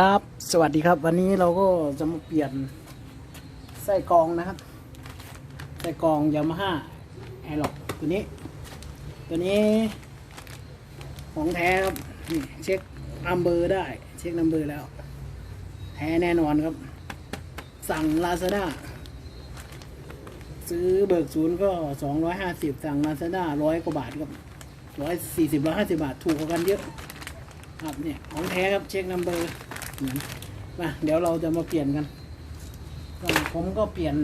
ครับ สวัสดีครับ วันนี้เราก็จะมาเปลี่ยนไส้กรองนะครับ ไส้กรองยามาฮ่าแอร์ล็อกตัวนี้ ตัวนี้ ของแท้ครับนี่เช็คนัมเบอร์ได้ เช็คนัมเบอร์แล้ว แท้แน่นอนครับ สั่งลาซาด้าซื้อเบิกศูนย์ก็สองร้อยห้าสิบสั่งลาซาด้าร้อยกว่าบาทครับร้อยสี่สิบร้อยห้าสิบาท ถูกกว่ากันเยอะครับเนี่ยของแท้ครับเช็คนัมเบอร์ เหมือนมาเดี๋ยวเราจะมาเปลี่ยนกัน ผมก็เปลี่ยน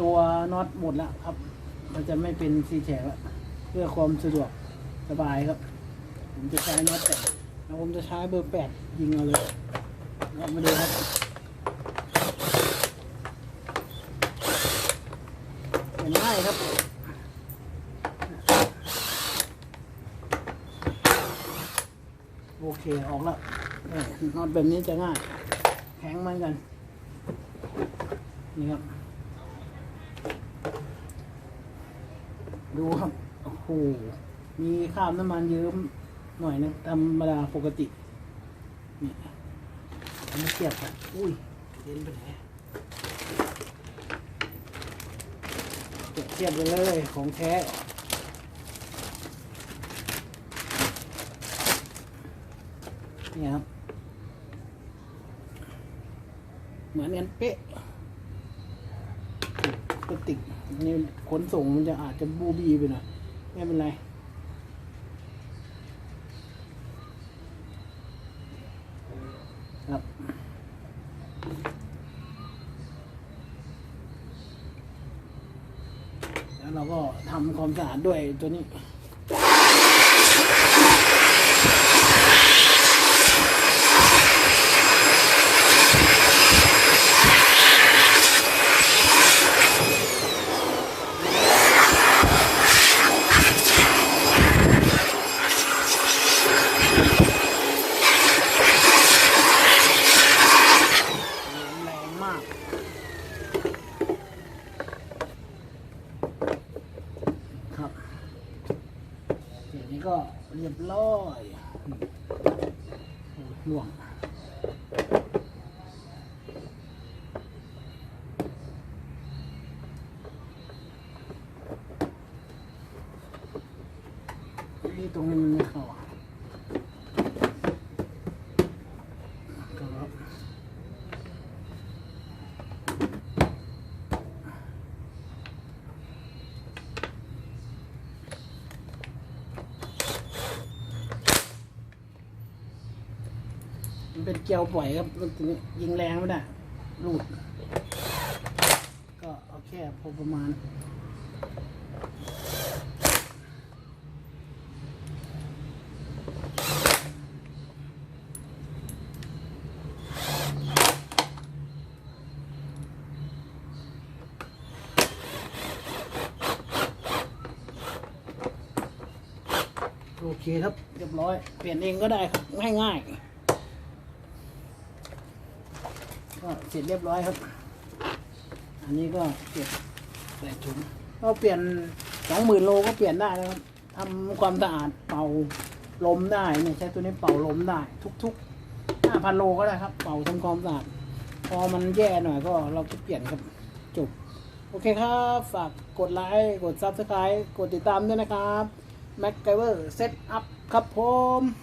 ตัวน็อตหมดแล้วครับ มันจะไม่เป็นซีแฉกแล้วเพื่อความสะดวกสบายครับ ผมจะใช้น็อตแปดแล้วผมจะใช้เบอร์แปดยิงเอาเลยเรามาดูครับเปลี่ยนง่ายครับโอเค ออกแล้ว นอตแบบนี้จะง่าย แข็งเหมือนกัน นี่ครับ ดูครับ โอ้โห มีคราบน้ำมันเยิ้มหน่อยนึงธรรมดาปกติ นี่เอามาเทียบกันอุ้ยเย็นไปไหนเปรียบเทียบกันเลยของแท้เนี่ยครับ เหมือนกันเป๊ะกระติกนี่ขนส่งมันจะอาจจะบูบีไปหน่อยไม่เป็นไรครับแล้วเราก็ทำความสะอาดด้วยตัวนี้ แรงมาก ครับเดี๋ยวนี้ ก็เรียบร้อยล่วงนี่ตรงนี้มันไม่เข้าอะครับ มันเป็นเกลียวปล่อยครับรถตัวนี้ยิงแรงไม่ได้รูด ก็เอาแค่พอประมาณโอเคครับ เรียบร้อย เปลี่ยนเองก็ได้ครับ ง่ายๆ ก็เสร็จเรียบร้อยครับ อันนี้ก็เก็บใส่ถุงก็เปลี่ยนสองหมื่นโลก็เปลี่ยนได้นะครับทำความสะอาดเป่าลมได้เนี่ยใช้ตัวนี้เป่าลมได้ ทุกๆห้าพันโลก็ได้ครับ เป่าทำความสะอาดพอมันแย่หน่อยก็เราก็เปลี่ยนครับจบโอเคครับ ฝากกดไลค์กด Subscribe กดติดตามด้วยนะครับแม็กไกเวอร์เซตอัพครับผม